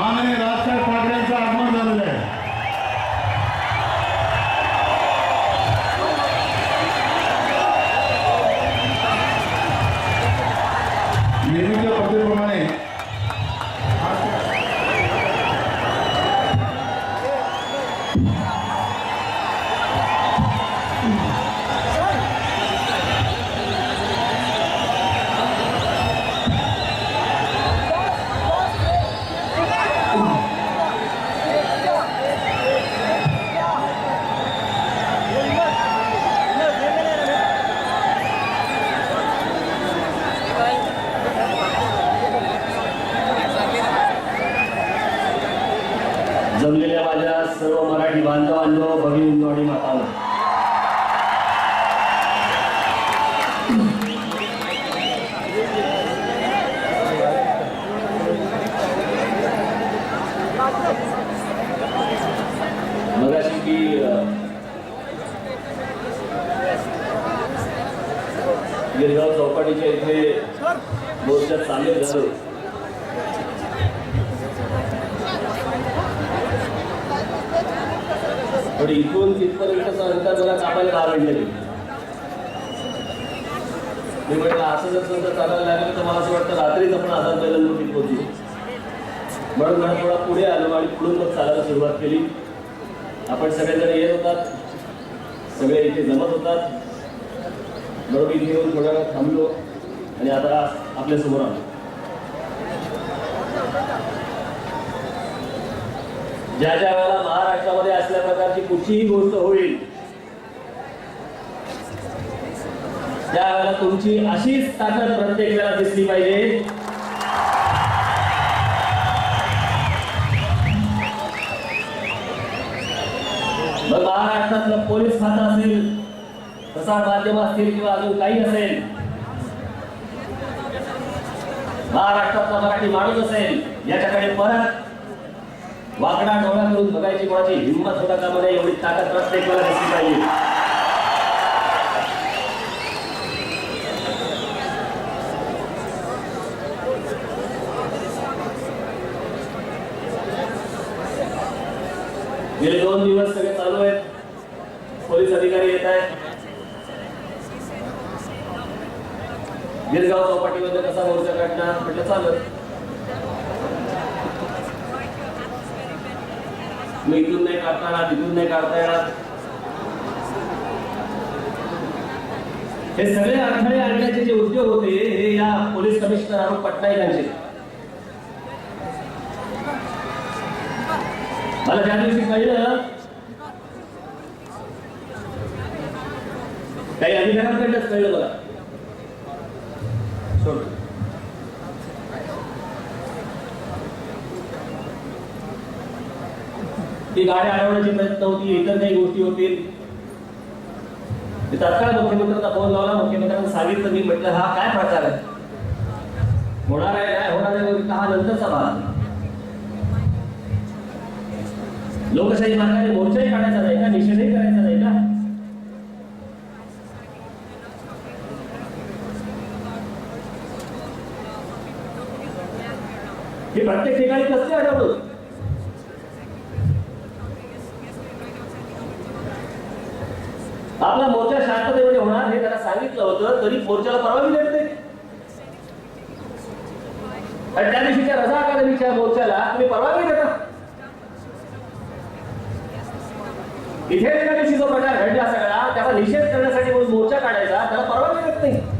माननीय राजसाहेब ठाकरेंचं आगमन झालेलं आहे. मोर्चात सामील झालो पण इथून तिथपर्यंतचं अंतर मला कापायला दहा मिनिटं गेली मी म्हटलं असं जर समजा चालायला लागलं तर मला असं वाटतं रात्रीच आपण आझाद मैदान नोटीत पोहोचू म्हणून मला थोडा पुढे आलो आणि पुढून मग चालायला सुरुवात केली. आपण सगळेजण येत होतात. सगळे इथे जमत होतात. म्हणून इथे येऊन थोडा वेळ थांबलो. आणि आता आपल्यासमोर ज्या ज्या वेळेला महाराष्ट्रामध्ये असल्या प्रकारची कुठलीही गोष्ट होईल त्यावेळेला तुमची अशीच ताकद प्रत्येक वेळेला दिसली पाहिजे. मग महाराष्ट्रातलं पोलीस खातं असेल प्रसार माध्यम असतील किंवा अजून काही असेल महाराष्ट्रातला मराठी माणूस असेल याच्याकडे परत वाकडा डोळा करून बघायची कोणाची हिंमत होता का मला एवढी ताकद प्रत्येक दिसली पाहिजे. गेले दोन दिवस सगळे चालू आहेत पोलीस अधिकारी येत आहेत गिरगाव चौपाटीमध्ये कसा मोर्चा काढणार? म्हटलं चालत मी इथून नाही काढता येणार तिथून नाही काढता येणार. हे सगळे अडथळे आणण्याचे जे उद्योग होते हे या पोलीस कमिशनर अरुण पटनाईक यांचे. मला ज्या दिवशी कळलं काही अधिकाऱ्यांकडनंच कळलं मला. ती गाडी अडवण्याची प्रयत्न होती इतर काही गोष्टी होतील तत्काळ मुख्यमंत्र्यांना फोन लावला. मुख्यमंत्र्यांना सांगितलं मी म्हटलं हा काय प्रकार आहे? होणार आहे काय होणार आहे. हा नंतरचा भाग लोकशाही मार्गाने मोर्चाही काढायचा नाही का? निषेधही करायचा नाही का? हे प्रत्येक ठिकाणी कसले आढळतो आपला मोर्चा शांततेमध्ये होणार हे त्याला सांगितलं होतं तरी मोर्चाला परवानगी देत नाही. आणि त्या दिवशीच्या रजा अकादमीच्या मोर्चाला तुम्ही परवानगी देता. इथे एका दिवशी जो प्रकार घडला सगळा त्याचा निषेध करण्यासाठी म्हणून मोर्चा काढायचा त्याला परवानगी देत नाही.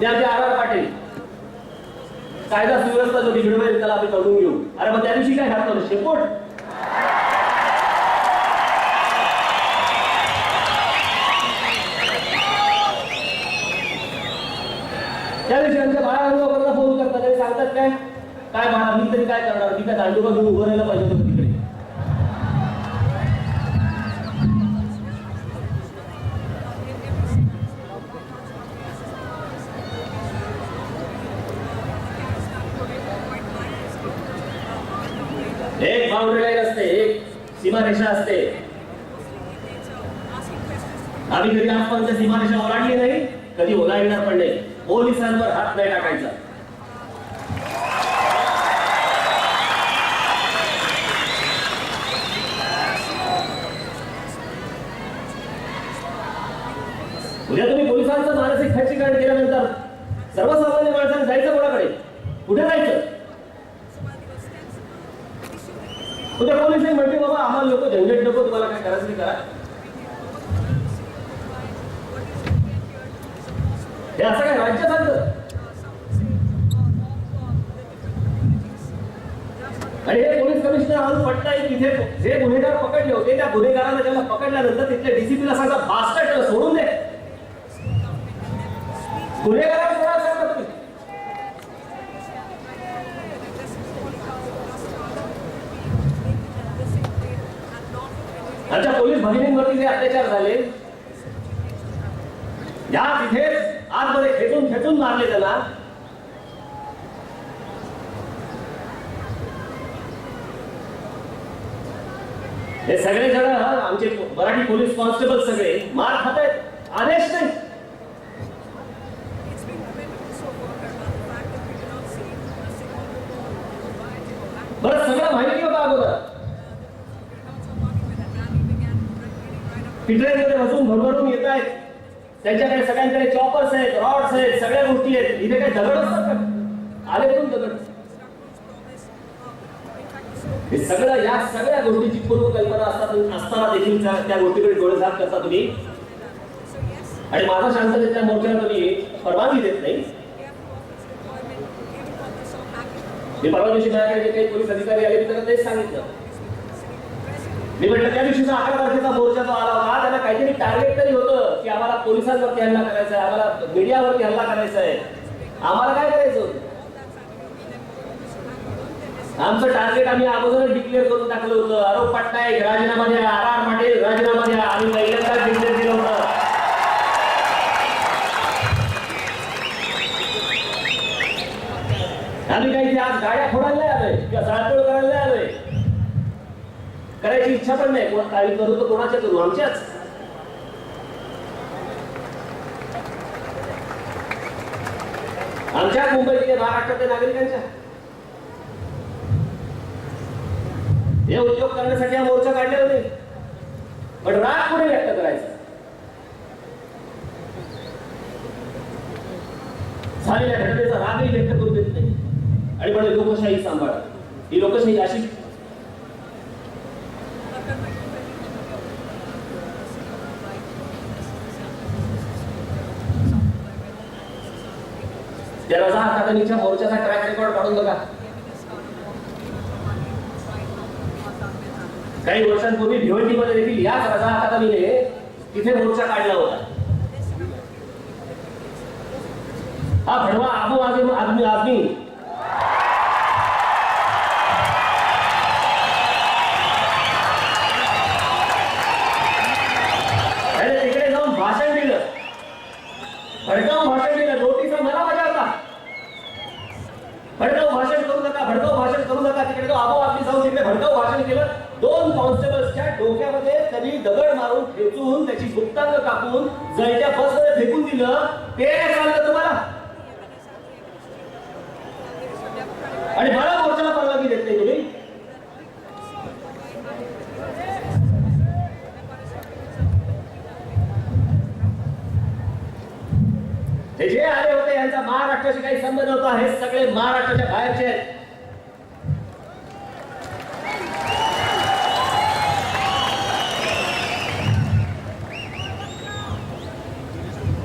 ते आर आर पाटील कायदा सुव्यवस्था जो बिघडवेल त्याला आम्ही कळून घेऊ. अरे मग त्या दिवशी काय घातलं शेपूट. त्या दिवशी आमच्या बाळाबरोबरला फोन करतात सांगतात काय? काय बाळा मी तरी काय करणार? मी काय दांडू बघून उभं राहायला पाहिजे. बाउंड्री लाईन असते एक सीमारेषा असते. आम्ही कधी आजपर्यंत सीमारेषा ओलांडली नाही कधी ओलांडणार पण नाही. पोलिसांवर हात नाही टाकायचा. उद्या तुम्ही पोलिसांचं मानसिक खच्चीकरण केल्यानंतर सर्वसामान्य माणसाने जायचं कोणाकडे? कुठे जायचं? उद्या पोलीस नाही म्हणते बाबा आम्हाला लोक झंझट नको तुम्हाला काय करायचं नाही करा. हे असं काय राज्य चालतं आणि हे पोलीस कमिशनर आम्हाला पटनाईक तिथे जे गुन्हेगार पकडले होते त्या गुन्हेगारांना त्याला पकडल्यानंतर तिथल्या डीसीपीला सांगा बास्टर्ड सोडून दे. गुन्हेगारांना सोडा सांगा तुम्ही आमच्या पोलीस भगिनींवरती जे अत्याचार झाले या तिथेच आतमध्ये खेचून खेचून मारले त्याला हे सगळे जण आमचे मराठी पोलीस कॉन्स्टेबल सगळे मार खात आहेत आदेश नाही. Reading बसून भरभरून येत आहेत. त्यांच्याकडे सगळ्यांकडे चॉपर्स आहेत रॉड्स आहेत सगळ्या गोष्टी आहेत. इथे काही दगड असतात का? आले करून दगड हे सगळं या सगळ्या गोष्टीची पूर्वकल्पना असतात असताना देखील त्या- त्या गोष्टीकडे डोळे झाक करता तुम्ही. आणि माझा शांततेच्या मोर्चाला तुम्ही परवानगी देत नाही. मी परवा दिवशी माझ्याकडे जे काही पोलीस अधिकारी आले मी त्यांना तेच सांगितलं. मी म्हटलं त्या दिवशीचा अकरा तारखेचा मोर्चा जो आला होता त्याला काहीतरी टार्गेट तरी होतं की आम्हाला पोलिसांवरती हल्ला करायचा आहे आम्हाला मीडियावरती हल्ला करायचा आहे. आम्हाला काय करायचं होतं? आमचं टार्गेट आम्ही अगोदर डिक्लेअर करून टाकलं होतं. अरोप पटनायक राजीनामा द्या आर इच्छा पण नाही. कोण काही करू तर कोणाच्या करू? आमच्याच. आमच्याच मुंबईतल्या महाराष्ट्रातल्या नागरिकांच्या. हे उद्योग करण्यासाठी हा मोर्चा काढले होते पण राग कुठे व्यक्त करायचा? झालेल्या घटनेचा रागही व्यक्त करू देत नाही. आणि म्हणजे लोकशाही सांभाळा. ही लोकशाही अशी त्या रजा मोर्चाचा ट्रॅक रेकॉर्ड काढून बघा. काही वर्षांपूर्वी भिवंडीमध्ये देखील याच रजा अकादमीने तिथे मोर्चा काढला होता. हा भडवा आबू आजमी आदमी डोक्यामध्ये त्यांनी दगड मारून खेचून त्याची गुप्तांग कापून जळत्या बसमध्ये फेकून दिलं. ते नाही चाललं तुम्हाला? आणि मला मोर्चाला परवानगी देत नाही तुम्ही. हे जे आले होते यांचा महाराष्ट्राशी काही संबंध होता हे सगळे महाराष्ट्राच्या बाहेरचे आहेत.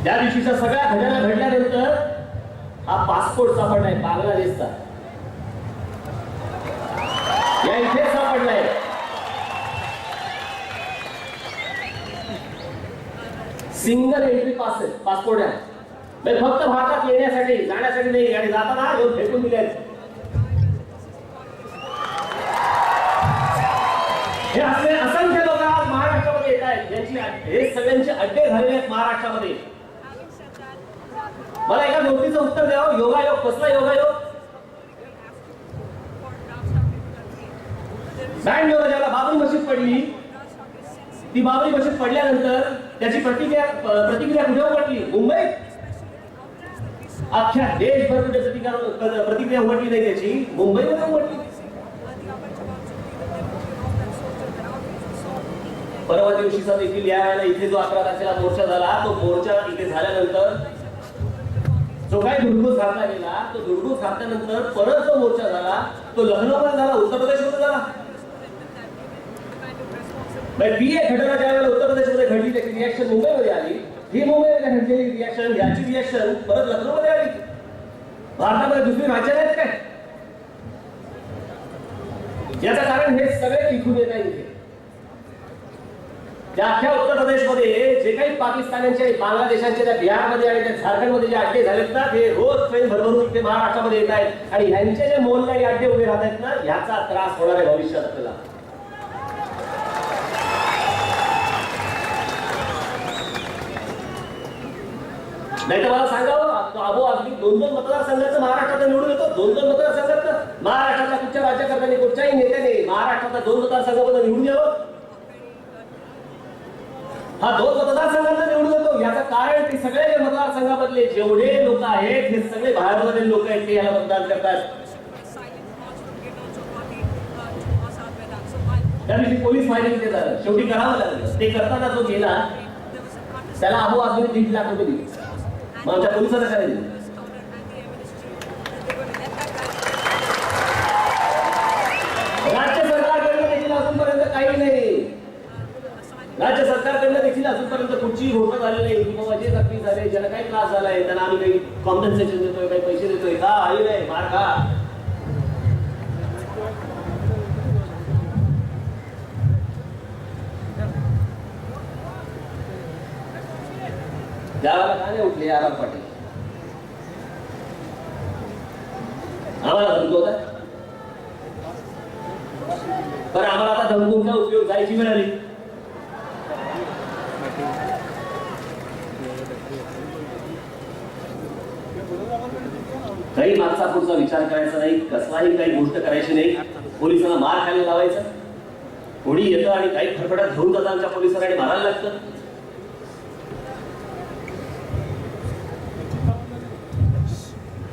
त्या दिवशीचा सगळ्या घटना घडल्यानंतर हा पासपोर्ट सापडलाय बांगलादेशचा. या इथे सापडलाय. सिंगल एंट्री पास आहे पासपोर्ट आहे. म्हणजे फक्त भारतात येण्यासाठी जाण्यासाठी नाही आणि जाताना येऊन फेकून दिले हे असले असंख्य लोक आज महाराष्ट्रामध्ये येत आहेत यांची हे सगळ्यांचे अड्डे झालेले आहेत महाराष्ट्रामध्ये. मला एका गोष्टीचं उत्तर द्यावं? योगायोग. कसला योगायोग? बँड योगा ज्याला बाबरी मशीद पडली ती बाबरी मशीद पडल्यानंतर त्याची प्रतिक्रिया प्रतिक्रिया कुठे पडली मुंबईत? अख्ख्या देशभर कुठे प्रतिकार प्रतिक्रिया उमटली नाही त्याची? मुंबईमध्ये उमटली. परवा दिवशीचा देखील या वेळेला इथे जो अकरा तारखेला मोर्चा झाला तो मोर्चा इथे झाल्यानंतर जो काय धुडगूस घातला गेला तो धुडगूस घातल्यानंतर परत जो मोर्चा झाला तो लखनौमध्ये झाला उत्तर प्रदेशमध्ये झाला. kind of ती एक घटना ज्यावेळेला उत्तर प्रदेशमध्ये घडली त्याची रिॲक्शन मुंबईमध्ये आली. ही मुंबईमध्ये घडलेली रिॲक्शन याची रिॲक्शन परत लखनौमध्ये आली. भारतामध्ये दुसरी राज्य आहेत काय? याचं कारण हे सगळे तिथून येत आहे इथे त्या उत्तर प्रदेशमध्ये जे काही पाकिस्तानांचे बांगलादेशांचे त्या बिहारमध्ये आणि त्या झारखंडमध्ये जे अड्डे झालेत ना ते रोज ट्रेन भरभरून इथे महाराष्ट्रामध्ये येत आहेत. आणि यांचे जे मोलनारी अड्डे उभे राहत आहेत ना याचा त्रास होणार आहे भविष्यात आपल्याला. नाही तर मला सांगावं हो, तो अबो अगदी दोन दोन मतदारसंघाचं महाराष्ट्रात निवडून येतो दोन दोन मतदारसंघात महाराष्ट्रातल्या कुठच्या राज्यकर्त्यांनी कुठच्याही नेत्याने महाराष्ट्रातल्या दोन मतदारसंघामध्ये निवडून यावं? हा दोन मतदारसंघात निवडून येतो. याचं कारण ते सगळे जे मतदारसंघामधले जेवढे लोक आहेत हे सगळे बाहेरमधील लोक आहेत ते याला मतदान करतात. A त्या दिवशी पोलीस फायरिंग देतात. शेवटी करावं लागलं. ते करताना जो गेला त्याला अबो अगदी दीड लाख रुपये दिले. मग आमच्या पोलिसांना काय दिले? राज्य सरकारकडनं देखील अजूनपर्यंत काही नाही. राज्य सरकारकडनं देखील अजूनपर्यंत कुठची घोषणा झाली नाही किंवा बाबा जखमी झाले ज्याला काही त्रास झालाय त्यांना आम्ही काही कॉम्पन्सेशन देतोय काही पैसे देतोय. का आई नाही मार खा. त्यावेळेला का नाही उठले आराम पाटील. आम्हाला धमकवत पण आम्हाला आता धमकून काय उपयोग? जायची मिळाली आली काही मागचा पुढचा विचार करायचा नाही कसलाही काही गोष्ट करायची नाही. पोलिसांना मार खायला लावायचा. कोणी येतं आणि काही फरफडत घेऊन जातात आमच्या पोलिसांना आणि मारायला लागतं.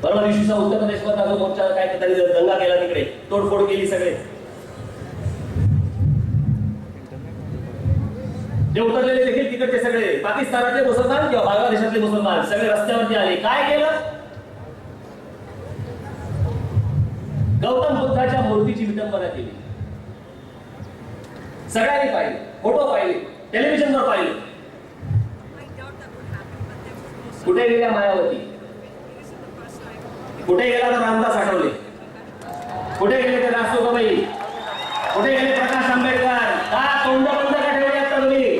परवा दिवशीचा उत्तर प्रदेशमध्ये जो मोर्चा काय त्यांनी दंगा केला तिकडे. तोडफोड केली सगळे. जे उतरलेले देखील तिकडचे सगळे. पाकिस्तानातले मुसलमान किंवा बांगलादेशातले मुसलमान सगळे रस्त्यावरती आले. काय केलं? गौतम बुद्धाच्या मूर्तीची विटंबना केली सगळ्यांनी पाहिले. फोटो पाहिले. टेलिव्हिजनवर पाहिले. कुठे गेल्या मायावती? कुठे गेला तर रामदास आठवले? कुठे गेले ते रासोबाई कुठे गेले प्रकाश आंबेडकर का तोंड बंद का ठेवली आता तुम्ही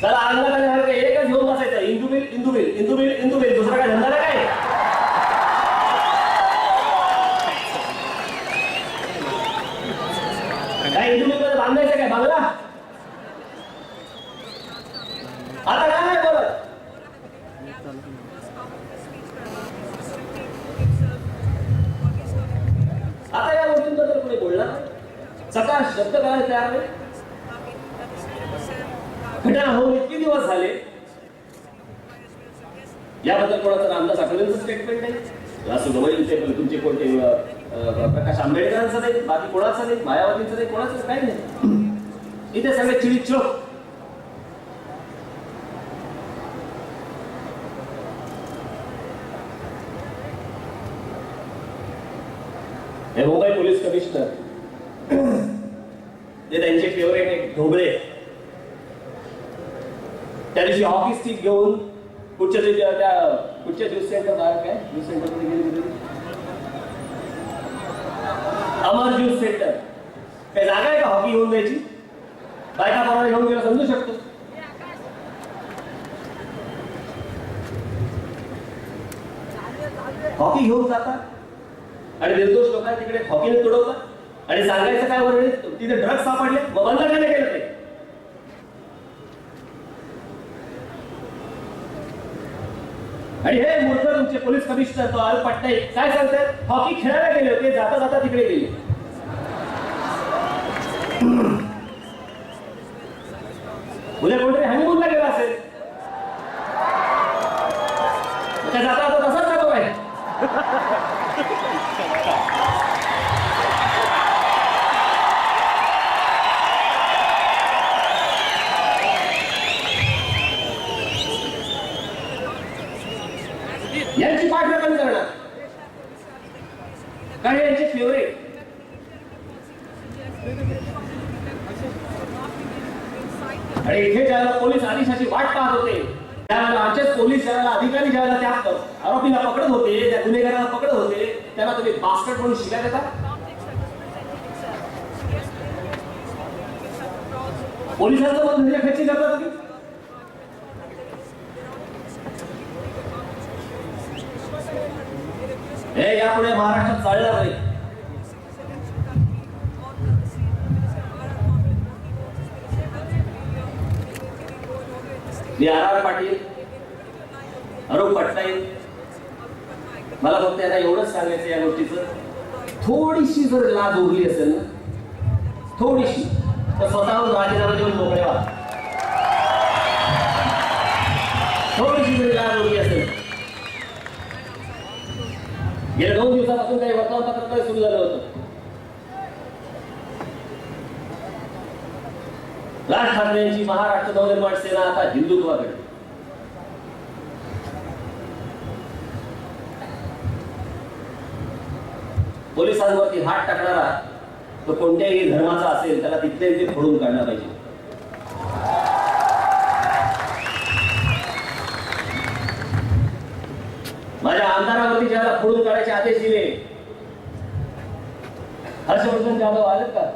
चला अंगाला सारखं एकच घेऊन बसायचं इंदू बिल इंदू बिल इंदू बिल इंदू बिल दुसरा काय धंदा नाही काय काय इंदू बिलमध्ये बांधायचं काय बांगला आता काय नाही बोलत आता या गोष्टींबद्दल कोणी बोलणार नाही. सकाळ शब्द करायला तयार नाही घटना होऊन इतके दिवस झाले याबद्दल कोणाचा रामदास आठवलेंचं स्टेटमेंट नाही असं गवळींचे तुमचे कोणते प्रकाश आंबेडकरांचं नाही बाकी कोणाचं नाही मायावतींचं नाही कोणाचं काही नाही. इथे सगळे चिडीत चोक हे मुंबई पोलीस कमिशनर. ते त्यांचे फेवरेट एक ढोबळे त्या दिवशी ऑफिस सीट घेऊन कुठच्या त्या त्या- कुठच्या ज्यूस सेंटर बाहेर काय? ज्यूस सेंटरमध्ये गेले अमर ज्यूस सेंटर. काय जागा आहे का हॉकी घेऊन द्यायची बायका परवा घेऊन गेला समजू शकतो. हॉकी घेऊन जातात आणि निर्दोष लोकांना तिकडे हॉकीने तुडवतात आणि सांगायचं काय वरळी तिथे ड्रग्ज सापडले. मग बंद का नाही केलं ते. आणि हे मूर्त तुमचे पोलीस कमिशनर तो अल पटनाईक काय सांगतात हॉकी खेळायला गेले होते जाता जाता तिकडे गेले. उद्या कोणतरी हनीमूनला गेला असेल. जाता जाता तसाच जातो काय पोलीस वाट पाहत होते. त्यावेळेला आमचेच पोलीस ज्यावेळेला अधिकारी ज्यावेळेला त्या आरोपीला पकडत होते त्या गुन्हेगारांना पकडत होते त्याला तुम्ही बास्केट म्हणून शिव्या देता? पोलिसांचं पण म्हणजे खेची करता तुम्ही? हे यापुढे महाराष्ट्रात चालणार नाही. मी आर आर पाटील अरुण पटनाईक मला फक्त आता एवढंच सांगायचं या गोष्टीचं. थोडीशी जर लाज उरली असेल ना थोडीशी तर स्वतःहून राजीनामा देऊन मोकळे व्हा. थोडीशी जरी लाज उरली असेल. गेल्या दोन दिवसापासून काही वर्तमानपत्र सुरू झालं होतं. राज ठाकरे यांची महाराष्ट्र नवनिर्माण सेना आता हिंदुत्वाकडे पोलिसांवरती हात टाकणारा तो कोणत्याही धर्माचा असेल त्याला तिथले ते फोडून काढला पाहिजे. माझ्या आमदारावरती ज्याला फोडून काढायचे आदेश दिले हर्षवर्धन जाधव आले का?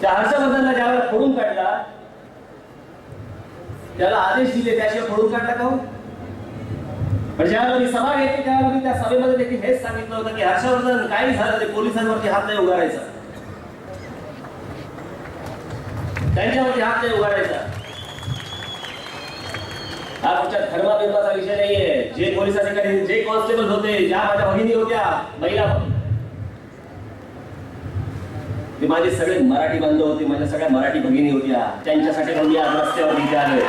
त्या हर्षवर्धनला ज्यावेळेला फोडून काढला त्याला आदेश दिले त्याशिवाय फोडून काढला का हो? पण ज्यावेळेला मी सभा घेतली त्यावेळेला त्या सभेमध्ये देखील हेच सांगितलं होतं की हर्षवर्धन काही झालं ते पोलिसांवरती हात नाही उगारायचा त्यांच्यावरती हात नाही उगारायचा हा तुमच्या धर्माबिंबाचा विषय नाहीये. जे पोलीस अधिकारी जे कॉन्स्टेबल होते ज्या माझ्या भगिनी होत्या महिला ते माझे सगळे मराठी बांधव होते माझ्या सगळ्या मराठी भगिनी होत्या. त्यांच्यासाठी पण मी आज रस्त्यावर इथे आलोय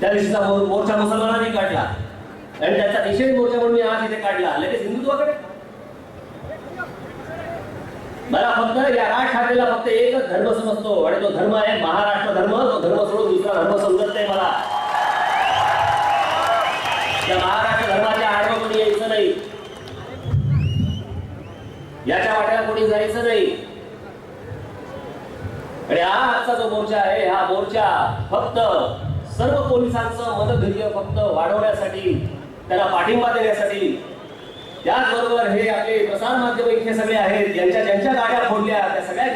त्या दिवशीचा मोर्चा मुसलमानांनी काढला. आणि त्याचा निषेध मोर्चा म्हणून मी आज इथे काढला. लगेच हिंदुत्वाकडे. मला फक्त या राज ठाकरेला फक्त एकच धर्म समजतो. आणि तो धर्म आहे महाराष्ट्र धर्म. तो धर्म सोडून दुसरा धर्म समजत नाही मला. त्या महाराष्ट्र धर्माच्या आडवं कोणी यायचं नाही कोणी जायचं नाही. आणि हा आजचा जो मोर्चा आहे हा मोर्चा फक्त सर्व पोलिसांचं मतधैर्य फक्त वाढवण्यासाठी त्यांना पाठिंबा देण्यासाठी त्याचबरोबर हे आपले प्रसार माध्यम इथे सगळे आहेत ज्यांच्या ज्यांच्या गाड्या फोडल्या त्या सगळ्या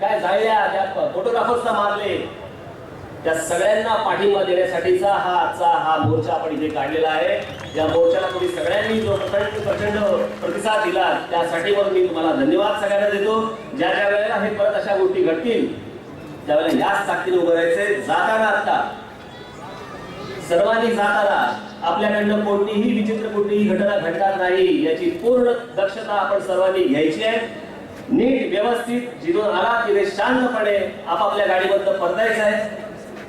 काय जाळल्या त्या फोटोग्राफर्सना मारले त्या सगळ्यांना पाठिंबा देण्यासाठीचा हा आजचा हा मोर्चा आपण इथे काढलेला आहे. या मोर्चाला तुम्ही सगळ्यांनी जो प्रचंड प्रचंड प्रतिसाद दिला त्यासाठी पण मी तुम्हाला धन्यवाद सगळ्यांना देतो. ज्या ज्या वेळेला हे परत अशा गोष्टी घडतील त्यावेळेला याच ताकदीने उभं राहायचंय जाताना आता सर्वांनी जाताना आपल्याकडनं कोणतीही विचित्र कोणतीही घटना घडणार नाही याची पूर्ण दक्षता आपण सर्वांनी घ्यायची आहे. नीट व्यवस्थित जिथून आला तिथे शांतपणे आपापल्या गाडीबद्दल परतायचं आहे.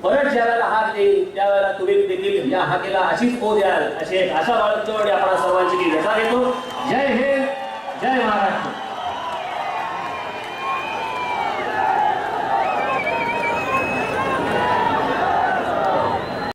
परत ज्या वेळेला हात येईल त्यावेळेला तुम्ही देखील या हाकेला अशीच पो द्याल अशी एक आशा बाळगतो आणि आपण सर्वांची मी घेतो. जय हिंद जय महाराष्ट्र.